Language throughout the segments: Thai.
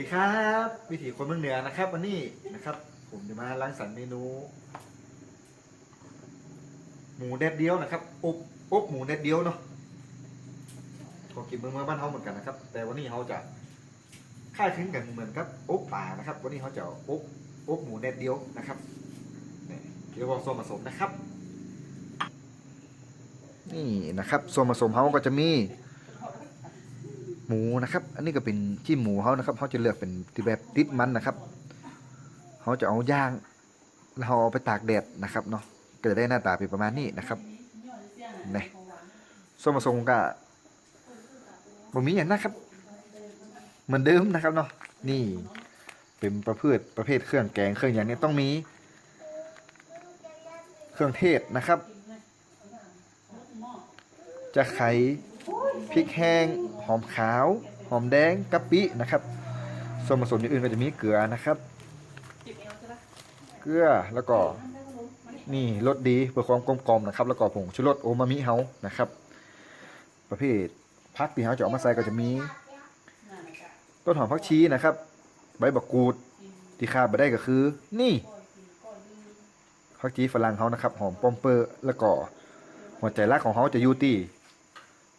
ดีครับวิถีคนเมืองเหนือนะครับ วันนี้นะครับ ผมจะมาล้างสรรเมนู หมูแดดเดียวนะครับอบอบหมูแดดเดียวเนาะของกินเมืองเมืองบ้านเฮาเหมือนกันนะครับ แต่วันนี้เขาจะค่ายคลึงกันเหมือนกับอบป่านะครับ วันนี้เขาจะอบอบหมูแดดเดียวนะครับเดี๋ยวบอกส่วนผสมนะครับ นี่นะครับส่วนผสมเขาก็จะมี หมูนะครับ อันนี้ก็เป็นที่หมูเขานะครับเขาจะเลือกเป็นที่แบบติดมันนะครับเขาจะเอาย่างแล้วเราเอาไปตากแดดนะครับเนาะก็จะได้หน้าตาเป็นประมาณนี้นะครับนี่ส่วนผสมก็บ่มีอย่างนะครับ เหมือนเดิมนะครับเนาะนี่เป็นประเภทประเภทเครื่องแกงเครื่องอย่างนี้ต้องมี เครื่องเทศนะครับ จะไข่พริกแห้ง อมขาว หอมแดงกะปินะครับส่วนผสมอย่างอื่นก็จะมีเกลือนะครับ เกลือแล้วก็นี่รสดีเพื่อความกลมกลมนะครับ แล้วก็ผงชูรสโอมามิเฮานะครับ ประเภทพักที่เฮาจะเอามาใส่ก็จะมีต้นหอมผักชีนะครับ ใบบักกูดที่ขาดไปได้ก็คือ นี่ผักชีฝรั่งเขานะครับ หอมปอมเปอร์แล้วก็หัวใจรักของเขาจะยู่ที่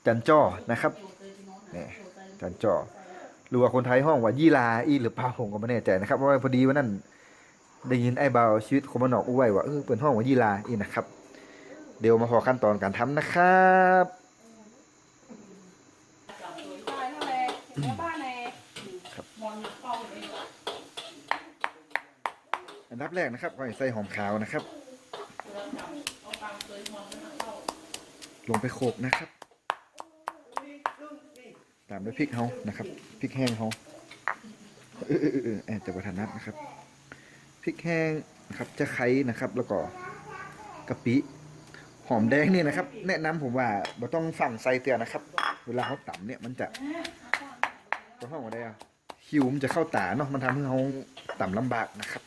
จันจ้อนะครับ นี่จันจ้อหรือว่าคนไทยห้องว่ายี่ลาอีหรือเปล่าผมก็ไม่แน่ใจนะครับเพราะว่าพอดีวันนั้นได้ยินไอ้เบาชีวิตคนบ้านนอกอู้ไว้ว่าเออเปิดห้องว่ายี่ลาอีนะครับ เดี๋ยวมาพอขั้นตอนการทำนะครับอันดับแรกนะครับก็ใส่หอมขาวนะครับ ลงไปโขลกนะครับ ตามด้วยพริกเฮานะครับพริกแห้งเฮาเออเออออออแอนจะประทานนัดนะครับพริกแห้งนะครับจะไคร้นะครับ แล้วก็กะปิหอมแดงนี่นะครับ แนะนำผมว่าเราต้องสั่งใส่เตือนนะครับ เวลาเขาต่ำเนี่ยมันจะก็ห้องว่าได้อะหิวมันจะเข้าตาเนาะมันทำให้เขาต่ำลำบากนะครับ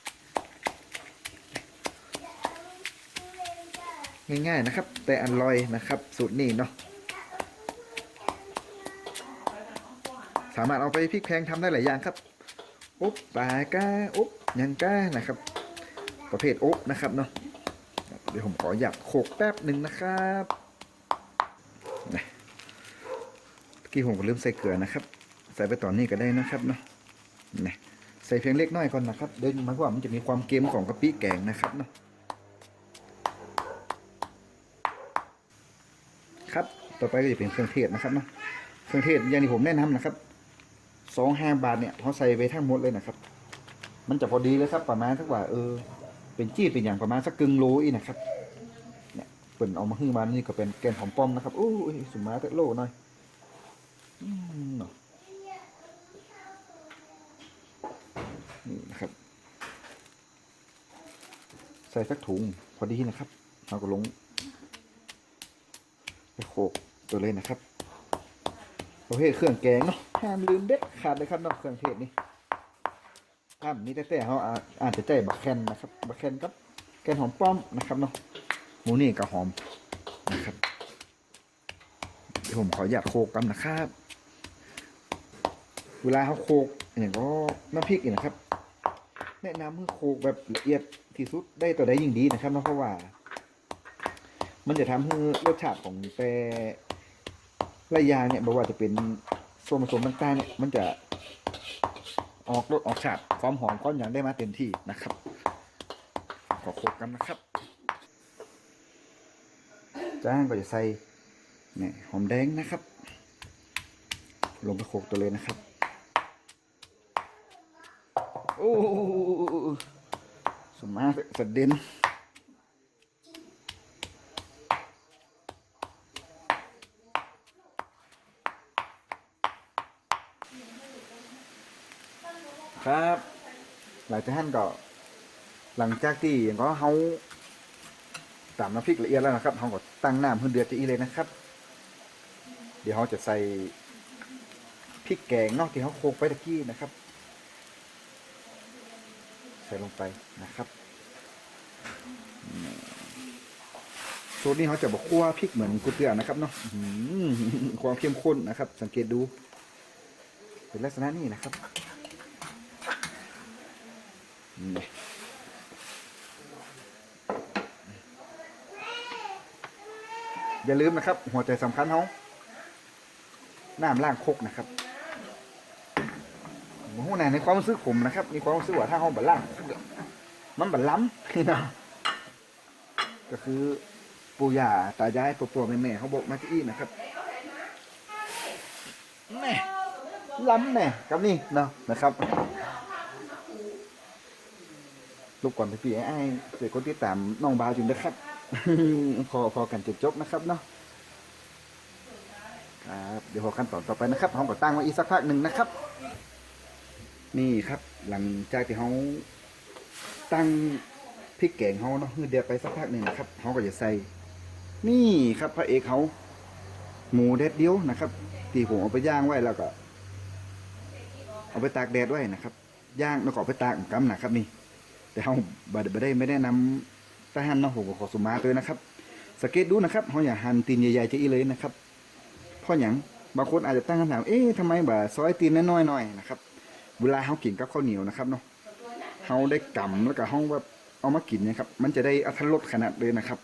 ง่ายๆนะครับ แต่อร่อยนะครับ สูตรนี้เนาะ สามารถเอาไปพริกแพงทำได้หลายอย่างครับอบปลาก้าอบยังก้านะครับ ประเภทอบนะครับเนาะเดี๋ยวผมขอหยับโขกแป๊บหนึ่งนะครับนะกี้ผมก็ลืมใส่เกลือนะครับ ใส่ไปตอนนี้ก็ได้นะครับเนาะนะใส่เพียงเล็กน้อยก่อนนะครับเดี๋ยวมันว่ามันจะมีความเค็มของกะปิแกงนะครับเนาะครับ ต่อไปก็จะเป็นเครื่องเทศนะครับเนาะ เครื่องเทศอย่างที่ผมแนะนำนะครับ สองห้าบาทเนี่ยเขาใส่ไปทั้งหมดเลยนะครับ มันจะพอดีเลยครับประมาณสักว่าเออ เป็นจี้เป็นอย่างประมาณสักกึ่งโลอีนะครับ เนี่ยเปิ่นเอามาขึ้นมานี่ก็เป็นแกงหอมป้อมนะครับโอ้ยสุมาเตะโลหน่อยอนี่นะครับ ใส่สักถุงพอดีนะครับเอาก็ลงไปโขกตัวเลยนะครับ ประเภทเครื่องแกงเนาะห้ามลืมเด็ดขาดเลยครับเนาะเครื่องเทศนี่ถ้ามีแต่แต่เขาอาอาจจะใจบักแคนนะครับบักแคนกับแกงหอมป้อมนะครับเนาะหมูนี่กับหอมนะครับเดี๋ยวผมขออยากโขกกันนะครับ เวลาเขาโขกอย่างก็น้ำพริกอีกนะครับ แนะนำให้โขกแบบละเอียดที่สุดได้ตัวใดยิ่งดีนะครับเนาะเพราะว่า มันจะทำให้รสชาติของแต่ ละยาเนี่ยบอกว่าจะเป็นส่วนผสมต่างๆเนี่ยมันจะออกรสออกชาติความหอมความอย่างได้มาเต็มที่นะครับ ขอโขกกันนะครับ จ้างก็จะใส่เนี่ยหอมแดงนะครับ ลงไปโขกตัวเลยนะครับ โอ้สมมาสเด็น ครับ หลังจากนั้นก็ หลังจากที่อย่างก็เขาตามน้ำพริกละเอียดแล้วนะครับเขาก็ตั้งน้ำให้เดือดจะอีเลยนะครับ เดี๋ยวเขาจะใส่พริกแกงนอกที่เขาโคกไปตะกี้นะครับ ใส่ลงไปนะครับสูตรนี้เขาจะบอกคั่วพริกเหมือนก๋วยเตี๋ยวนะครับเนาะความเข้มข้นนะครับ สังเกตดู เป็นลักษณะนี้นะครับ อย่าลืมนะครับ หัวใจสำคัญเขาน้ำล้างคกนะครับมหูในในความรู้สึกผมนะครับ มีความรู้สึกว่าถ้าเขาบัล่างมันบัล้ำพี่น้องก็คือปู่ย่าตายายปู่ปู่แม่แม่ๆเขาบอกมาที่อีนะครับแน่ล้ำแน่กับนี่เนาะนะครับ ลูกก่อนพี่ไอ้ไอ้เสียคนที่ตามน้องบาวจุนนะครับ พอพอกันจบจบนะครับเนาะครับเดี๋ยวพอขั้นตอนต่อไปนะครับเราก็ตั้งไว้อีกสักพักหนึ่งนะครับ นี่ครับ หลังจากที่เขาตั้งพริกแกงเขาเนาะเดือดไปสักพักหนึ่งนะครับเขาก็จะใส่ นี่ครับพระเอกเขาหมูเด็ดเดียวนะครับที่ผมเอาไปย่างไว้แล้วก็ เอาไปตากแดดไว้นะครับ ย่างแล้วก็ไปตากกัมนะครับนี่ แต่เขาบดบได้ไม่ได้นำแต่หั่นนาะผมก็ขอสุมาตัวนะครับสังเกตดูนะครับเขาอย่าหั่นตีนใหญ่ๆจะอีเลยนะครับเพราะอย่างบางคนอาจจะตั้งคำถามเอ๊ะทำไมบ่ซอยตีนน้อยๆหน่อยนะครับเวลาเขากินกับข้าวเหนียวนะครับเนาะเขาได้กำแล้วก็เขาแบบเอามากินนะครับ มันจะได้อัตรสขนาดเลยนะครับ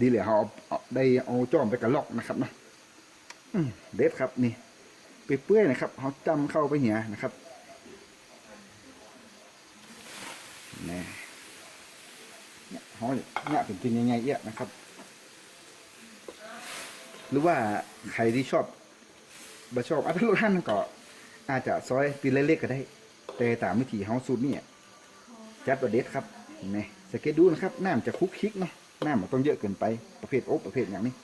ดีเลยเขาเอเอาได้เอาจ้อมไปกระลอกนะครับเนาะเด็ดครับนี่เปื่อยๆนะครับเขาจำเข้าไปเหียนะครับ นี่ เนี่ยห้อเนี่ยเป็นกินยังไงเอี้ยนะครับ หรือว่าใครที่ชอบบะชอบอัตลุท่านก็ อาจจะซอยตีเล็กๆก็ได้ แต่ตามวิธีเฮาสูตรเนี่ยจัดประเด็ดครับนี่สเก็ตดูนะครับน้ำจะคุกคลิกเนาะน้ำมันต้องเยอะเกินไปประเภทโอ๊บประเภทอย่างนี้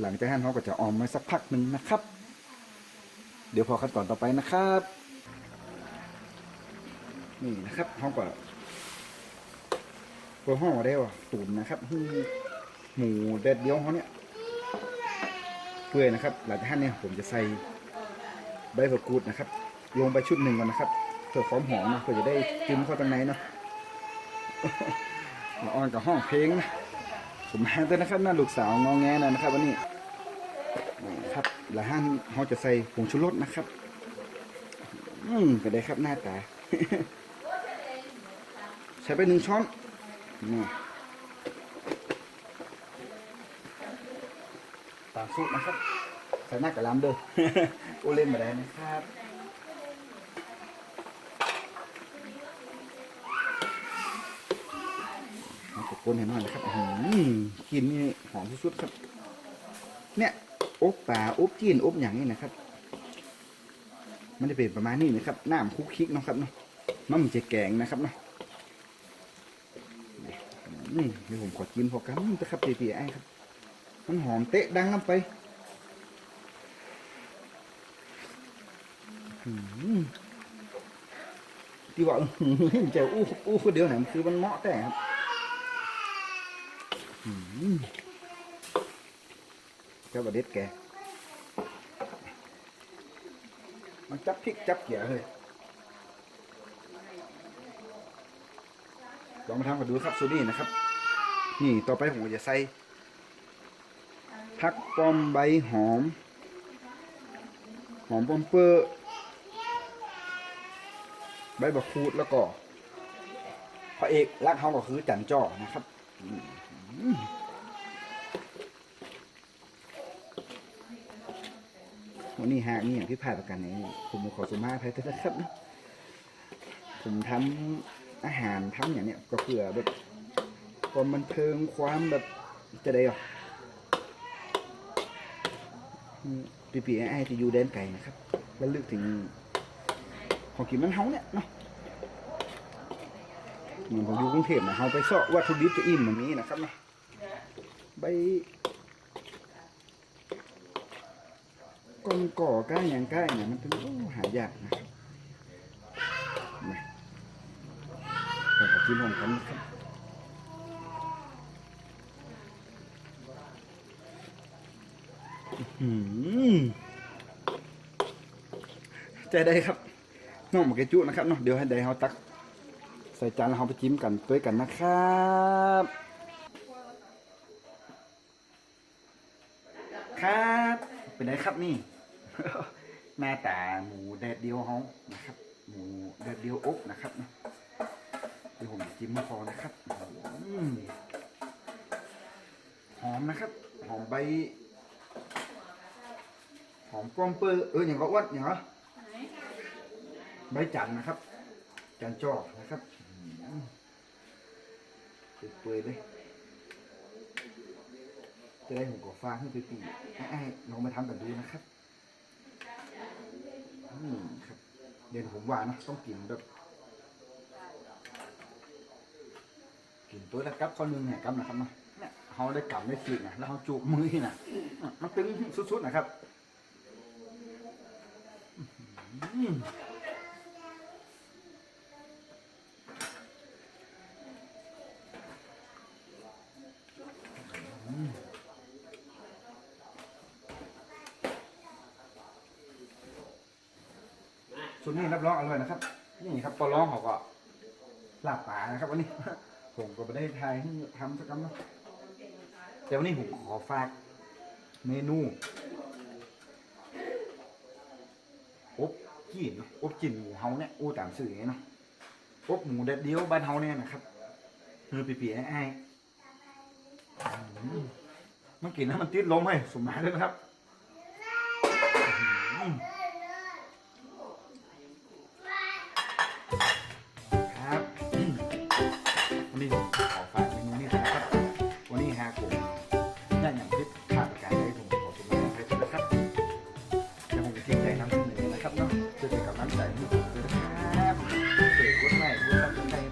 หลังจากนั้นเขาก็จะออมไว้สักพักหนึ่งนะครับ เดี๋ยวพอขั้นตอนต่อไปนะครับ นี่นะครับเขาก็ เปิดห้องได้ว่ะตุ๋นนะครับหมูแดดเดียวเขาเนี่ยเพื่อนะครับ หลังจากนั้นเนี่ยผมจะใส่ใบมะกรูดนะครับ ลงไปชุดหนึ่งก่อนนะครับเพื่อความหอมนะเพื่อจะได้จิ้มเข้าตรงในเนาะละออนกับห้องเพลงนะผมมาเต้นนะครับหน้าลูกสาวงอแงนะนะครับวันนี้นะครับแล้วท่านเขาจะใส่ผงชูรสนะครับ อืมก็ได้ครับหน้าตาใช้ไปหนึ่งช้อน นี่ตามสูตรนะครับใส่หน้ากระลำเด้อโอเล่นมาได้นะครับมาตะโกนให้หน่อยนะครับอื้อหือกลินนี่หอมสุดๆครับ เนี่ยอบป่าอบจีนอบอย่างนี้นะครับ มันจะเป็นประมาณนี้นะครับน้ำคุกคิกเนาะครับเนาะมันมันจะแกงนะครับเนาะ นี่เดี๋ยวผมขอกินพอกันนะครับเปียไอ้ครับมันหอมเตะดังน้ำไปที่ว่าอื้อหือเจ้าอู้อู้คนเดียวไหนมันคือมันเหมาะแต่ครับเจ้าบดเด็ดแกมันจับพริกจับเกียเลยลองมาทำกันดูครับสูตรนี้นะครับ นี่ต่อไปผมจะใส่ผักป้อมใบหอม หอมป้อมเปอร์ใบบักคูดแล้วก็พระเอกรักเขาก็คือจันจ้อนะครับวันนี้หากนี่อย่างที่ผ่านประกันนี้ผมขอสุมาภัยด้วยนะครับ ผมทำอาหารทำอย่างเนี้ยก็เพื่อแบบ ความบันเทิงความแบบจะได้หรอปีปีไอ้ที่อยู่แดนไก่นะครับ แล้วลึกถึง ของกินมันเฮาเนี่ยเนาะเหมือนผมอยู่กรุงเทพนะเฮาไปเสาะวัตถุดิบจะอิ่มแบบนี้นะครับเนาะใบก้นก่อก้าอย่างก้าเนี่ยมันเป็นหายากนะครับมาขอกินของกันครับ ใจได้ครับน้องหมกเกจุนะครับเนาะเดี๋ยวให้ได้เขาตัก ใส่จานแล้วเราไปจิ้มกันด้วยกันนะครับครับเป็นไงครับนี่ หน้าตาหมูแดดเดียวเขานะครับ หมูแดดเดียวอบนะครับเนะดี๋ยวผมจิ้มมาพอนะครับอืมหอมนะครับ หอมใบ หอมป้อมเปอร์เอออย่างก็อ้วนอย่างก็ใบจันนะครับ จันจอกนะครับอืมเปื่อยเลยจะได้ผมก็ฟ้าให้ปีๆไอ้ลองมาทำกันดูนะครับอืมครับ เดี๋ยวผมว่านะต้องกินแบบกินตัวละกับข้าวนึงเนี่ยกับนะครับนะเนี่ยเขาได้กำได้ขีดนะแล้วเขาจูบมือนะมันตึงสุดๆนะครับ ส่วนนี้รับรองอร่อยนะครับ นี่ครับปลาร้องเขาก็ลาบป่านะครับวันนี้ ผมก็ไม่ได้ทายทำสักคำนะแต่วันนี้ผมขอฝากเมนูอบ จีนเนาะอบจีนหมูเฮาเนี่ยอู้ตามสื่อเนาะอบหมูแดดเดียวบ้านเฮาเนี่ยนะครับเออปีๆไอ้ๆอืมมันกินแล้วมันติดลมให้สมหมายเลยนะครับอื้อหือ ครับเด็กคนใหม่คนใหม่